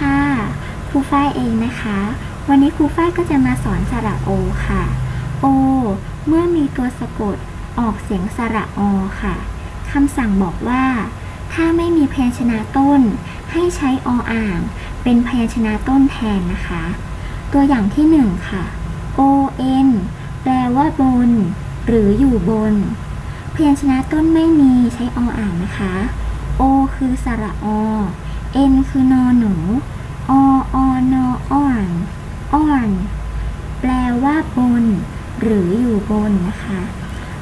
ค่ะครูฝ้ายเองนะคะ วันนี้ครูฝ้ายก็จะมาสอนสระโอค่ะโอเมื่อมีตัวสะกดออกเสียงสระอค่ะคำสั่งบอกว่า ถ้าไม่มีพยัญชนะต้น ให้ใช้ออ่าง เป็นพยัญชนะต้นแทนนะคะ ตัวอย่างที่หนึ่งค่ะ O N แปลว่าบน หรืออยู่บน พยัญชนะต้นไม่มีใช้ออ่างนะคะ O คือสระอ N คือนอหนูออนออ่อนอ่อน แปลว่าบน หรืออยู่บนนะคะ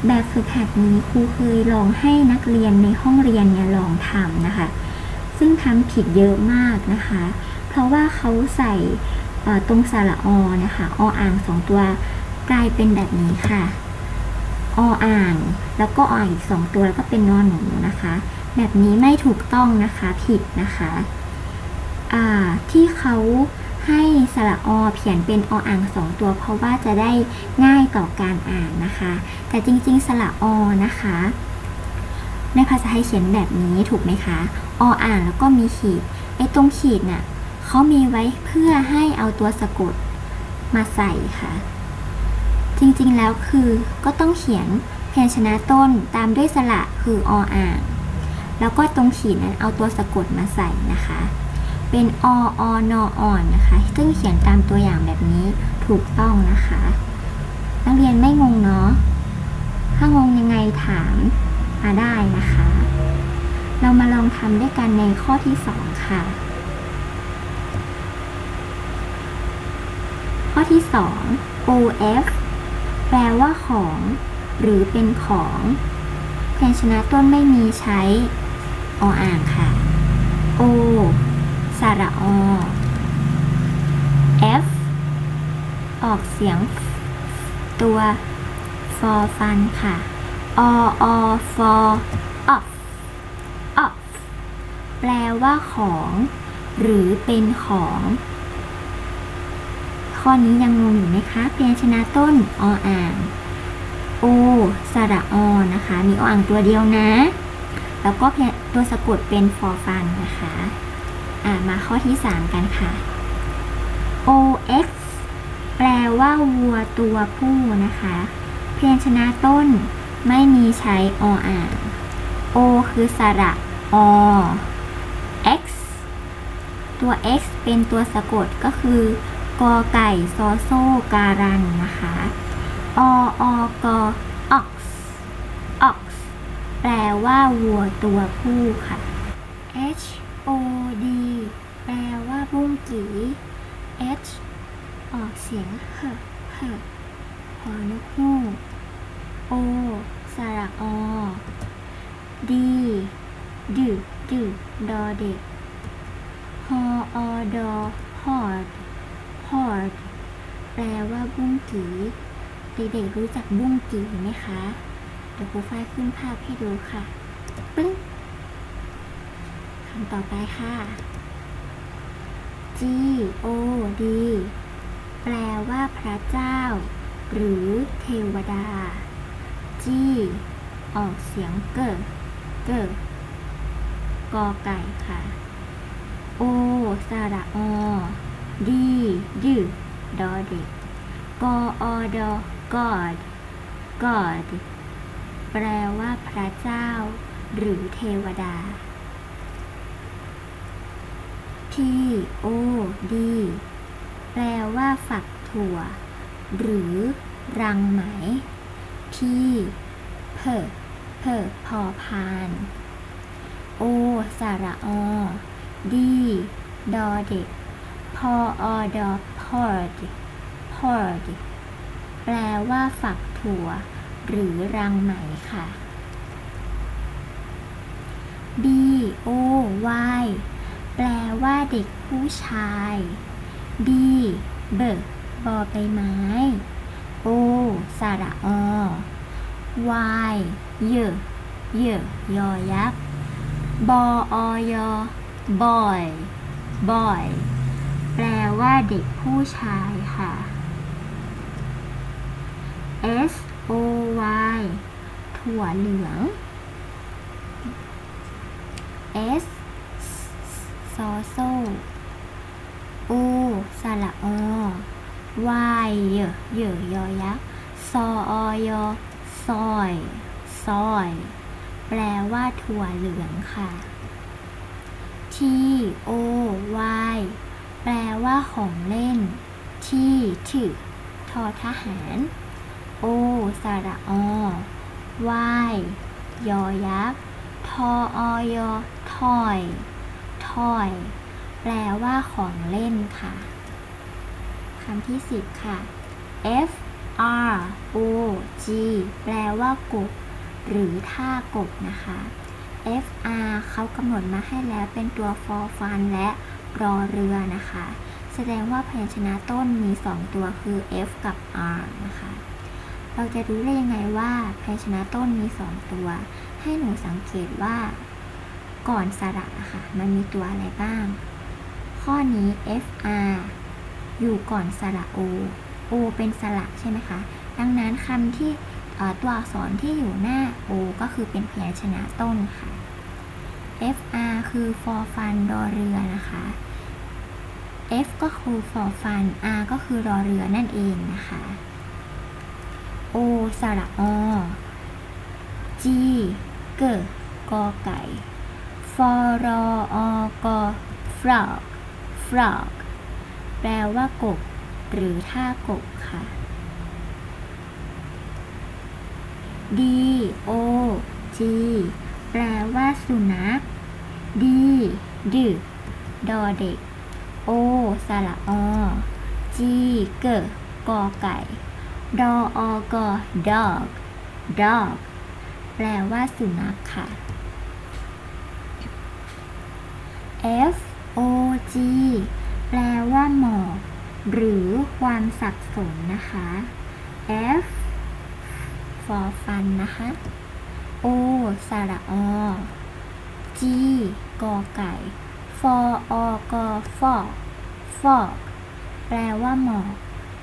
แบบฝึกหัดนี้ครูเคยลองให้นักเรียนในห้องเรียนเนี่ยลองทำนะคะ ซึ่งทำผิดเยอะมากนะคะ เพราะว่าเขาใส่ตรงสระอนะคะออ่างสองตัวกลายเป็นแบบนี้ค่ะออ่าง แล้วก็ออ่างอีกสองตัวแล้วก็เป็นนอนหนูนะคะ แบบนี้ไม่ถูกต้องนะคะผิดนะคะที่เขาให้สระอเขียนเป็นออ่างสองตัวเพราะว่าจะได้ง่ายต่อการอ่านนะคะ แต่จริงๆสระอนะคะ ในภาษาไทยเขียนแบบนี้ถูกไหมคะออ่านแล้วก็มีขีดไอ้ตรงขีดน่ะเขามีไว้เพื่อให้เอาตัวสะกดมาใส่ค่ะ จริงๆแล้วคือก็ต้องเขียนพยัญชนะต้นตามด้วยสระคือออ่าง แล้วก็ตรงขีดนั้นเอาตัวสะกดมาใส่นะคะ เป็นออนออ่อนนะคะ ซึ่งเขียนตามตัวอย่างแบบนี้ถูกต้องนะคะ นักเรียนไม่งงเนาะ ถ้างงยังไงถามมาได้นะคะ เรามาลองทำด้วยกันในข้อที่สองค่ะ ข้อที่สอง OF แปลว่าของ หรือเป็นของพยัญชนะต้นไม่มีใช้ ออ่างค่ะ O สระอ F ออกเสียง ตัว for ฟันค่ะ o o for off off แปลว่าของ หรือเป็นของ ข้อนี้ยังงงอยู่ไหมคะพยัญชนะต้น ออ่าง โอ สระอ นะคะ มีออ่างตัวเดียวนะ แล้วก็พยตัวสะกดเป็นฟอฟันนะคะอ่ามาข้อที่ 3 กันค่ะ ox แปลว่าวัวตัวผู้นะคะพยัญชนะต้นไม่มีใช้ออ่าง o คือสระอ x ตัว x เป็นตัวสะกดก็คือกอไก่ซอโซการันนะคะ อออกอ แปลว่าวัวตัวผู้ค่ะ h o d แปลว่าบุ้งกี h ออกเสียงเหเหหอนกฮูก o สระอ d ดึดึดอเด็กฮออดอฮอดฮอดแปลว่าบุ้งกีเด็กๆรู้จักบุ้งกีไหมคะ ดี๋ยวครูฝ้ายขึ้นภาพให้ดูค่ะปึ้งคำต่อไปค่ะ G O D แปลว่าพระเจ้า หรือเทวดา G ออกเสียงเกิดเกิดกอไก่ค่ะ O สระอ D ดืดอเด็กกออดอ God God แปลว่าพระเจ้า หรือเทวดา P O D แปลว่าฝักถั่ว หรือ รังไหม P เพอเพอพอพาน O สระอ D ดอเด็กพออดอพอดพอดแปลว่าฝักถั่ว หรือรังไหมค่ะ B O Y แปลว่าเด็กผู้ชาย B เบิกบอใบไม้ O สระอ Y เยอะเยอะยอยักษ์บออยบอยบอย แปลว่าเด็กผู้ชายค่ะ S O Y ถั่วเหลือง S ซอโซ่สระอวายเยเยยอยักษ์ซออยอซอยซอย แปลว่าถั่วเหลืองค่ะ T O Y แปลว่าของเล่น T ถึทอทหาร O สระอ Y ยอยักษ์ทออยอทอยทอย แปลว่าของเล่นค่ะคำที่สิบค่ะ F R O G แปลว่ากบ หรือท่ากบนะคะ F R เขากำหนดมาให้แล้วเป็นตัวฟอฟันและรอเรือนะคะ แสดงว่าพยัญชนะต้นมี 2 ตัวคือ F กับ R นะคะ เราจะรู้ได้ยังไงว่าพยัญชนะต้นมี2ตัว ให้หนูสังเกตว่า ก่อนสระอะค่ะ มันมีตัวอะไรบ้าง ข้อนี้ F R อยู่ก่อนสระ O O เป็นสระใช่ไหมคะ ดังนั้นคำที่ตัวอักษรที่อยู่หน้า O ก็คือเป็นพยัญชนะต้นค่ะ F R คือ for fun รอเรือนะคะ F ก็คือ for fun R ก็คือรอเรือนั่นเองนะคะ O สระอ G เกกอไก่ for รออกอ frog frog แปลว่ากบ หรือท่ากบค่ะ D O G แปลว่าสุนัข D ดึกดอเด็ก O สระอ G เกกอไก่ ดออกอ dog dog แปลว่าสุนัขค่ะ F O G แปลว่าหมอกหรือความสับสนนะคะ F for fun นะคะ O สระอ G กอไก่ for อกอ fog fog แปลว่าหมอก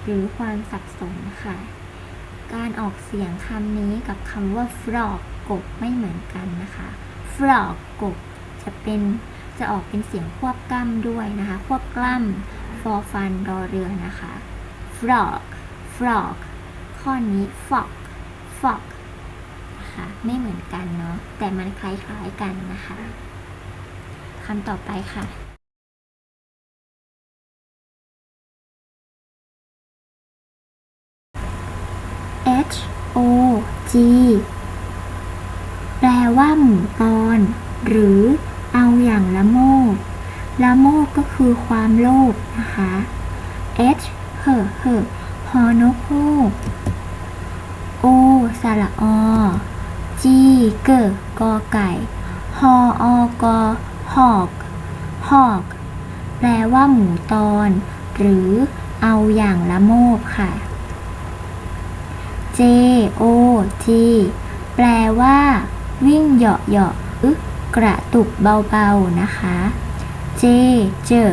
หรือความสับสนค่ะ การออกเสียงคำนี้กับคำว่า frog กบไม่เหมือนกันนะคะ frog กบจะเป็นจะออกเป็นเสียงควบกล้ำด้วยนะคะ ควบกล้ำ for fun รอเรือนะคะ frog frog ข้อนี้ fog fog นะคะไม่เหมือนกันเนาะแต่มันคล้ายๆกันนะคะคำต่อไปค่ะ O G แปลว่าหมูตอนหรือเอาอย่างละโมบละโมบก็คือความโลภนะคะ H เหอเหอะฮอนกฮูก O สระอ G เกิดกอไก่ฮออกอหอกหอก แปลว่าหมูตอน หรือเอาอย่างละโมบค่ะ J O G แปลว่า วิ่งเหาะเหาะหรือกระตุกเบาๆนะคะ J เจอ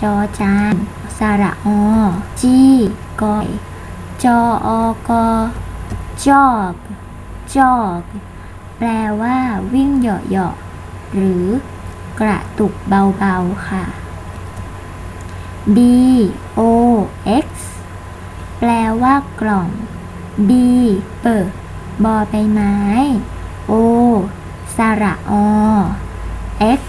จอจานสระอ G กอยจออกอจอกจอกแปลว่าวิ่งเหาะเหาะหรือกระตุกเบาๆค่ะ B O X แปลว่ากล่อง B เปิบอใบไม้ O สระอ X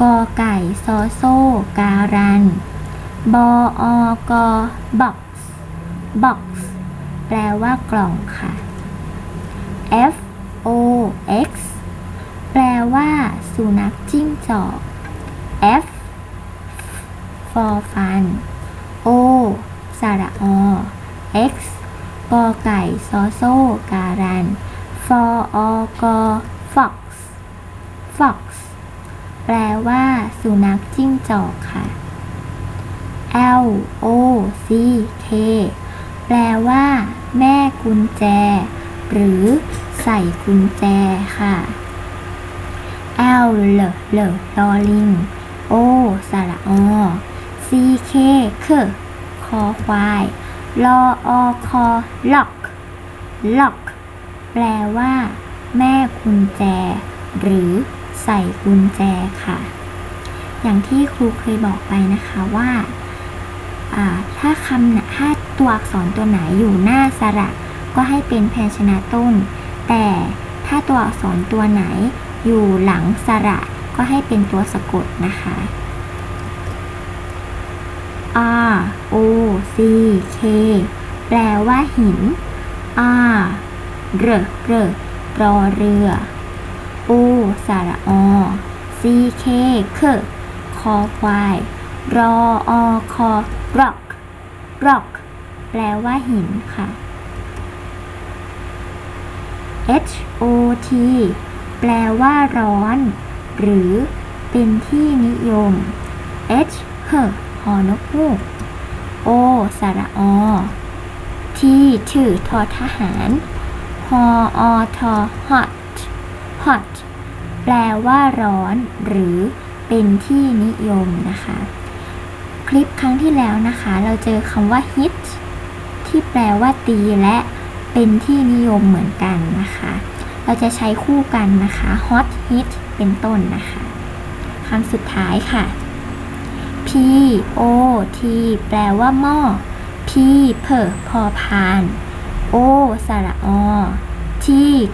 กอไก่ซอโซ่การัน บออกอ box box แปลว่ากล่องค่ะ F O X แปลว่าสุนัขจิ้งจอก F for fun O สระอ X กอไก่ซอโซ่การัน for อกอ fox fox แปลว่า สุนัขจิ้งจอกค่ะ L O C K แปลว่า แม่กุญแจ หรือ ใส่กุญแจค่ะ L เลเลลอลิง O สระอ C K คคอควาย ลออคอล็อกล็อกแปลว่า แม่กุญแจ หรือใส่กุญแจค่ะ อย่างที่ครูเคยบอกไปนะคะว่าถ้าคำถ้าตัวอักษรตัวไหนอยู่หน้าสระ ก็ให้เป็นแพชนะต้น แต่ถ้าตัวอักษรตัวไหนอยู่หลังสระ ก็ให้เป็นตัวสะกดนะคะ R O C K แปลว่าหิน R เรเรรอเรือ O สระอ C K คคอควาย รออคอ rock rock แปลว่าหินค่ะ H O T แปลว่าร้อน หรือเป็นที่นิยม H เฮ อนกฮูก O สระอ T ถือทอทหารฮออทอ hot hot แปลว่าร้อนหรือเป็นที่นิยมนะคะ คลิปครั้งที่แล้วนะคะ เราเจอคำว่า hit ที่แปลว่าตีและเป็นที่นิยมเหมือนกันนะคะ เราจะใช้คู่กันนะคะ hot hit เป็นต้นนะคะคำสุดท้ายค่ะ P O T แปลว่าหม้อ P เพอพอพาน O สระอ T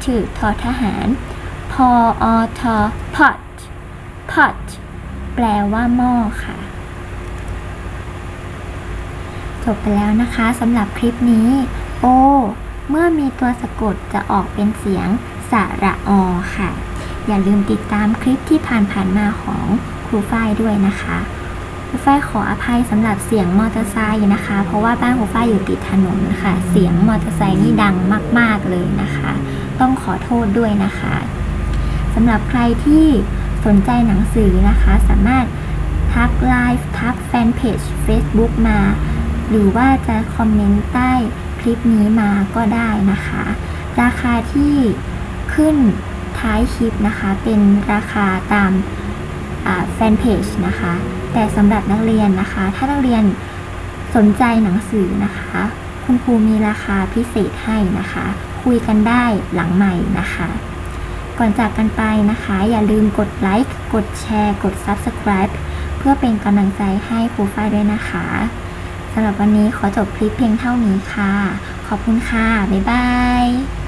ถือทอทหารพออทอ pot pot แปลว่าหม้อค่ะ จบไปแล้วนะคะสำหรับคลิปนี้ O เมื่อมีตัวสะกดจะออกเป็นเสียงสระอค่ะ อย่าลืมติดตามคลิปที่ผ่านๆมาของครูฝ้ายด้วยนะคะ ฝ้ายขออภัยสำหรับเสียงมอเตอร์ไซค์นะคะ เพราะว่าบ้านครูฝ้ายอยู่ติดถนนค่ะ เสียงมอเตอร์ไซค์นี่ดังมาก ๆเลยนะคะ ต้องขอโทษด้วยนะคะสำหรับใครที่สนใจหนังสือนะคะ สามารถทักไลฟ์ทักแฟนเพจ Facebook มา หรือว่าจะคอมเมนต์ใต้คลิปนี้มาก็ได้นะคะ ราคาที่ขึ้นท้ายคลิปนะคะ เป็นราคาตามแฟนเพจนะคะ แต่สำหรับนักเรียนนะคะ ถ้านักเรียนสนใจหนังสือนะคะ คุณครูมีราคาพิเศษให้นะคะ คุยกันได้หลังใหม่นะคะ ก่อนจากกันไปนะคะ อย่าลืมกดไลค์กดแชร์ กด Subscribe เพื่อเป็นกำลังใจให้ครูฝ้ายด้วยนะคะสำหรับวันนี้ขอจบคลิปเพียงเท่านี้ค่ะ ขอบคุณค่ะ บ๊ายบาย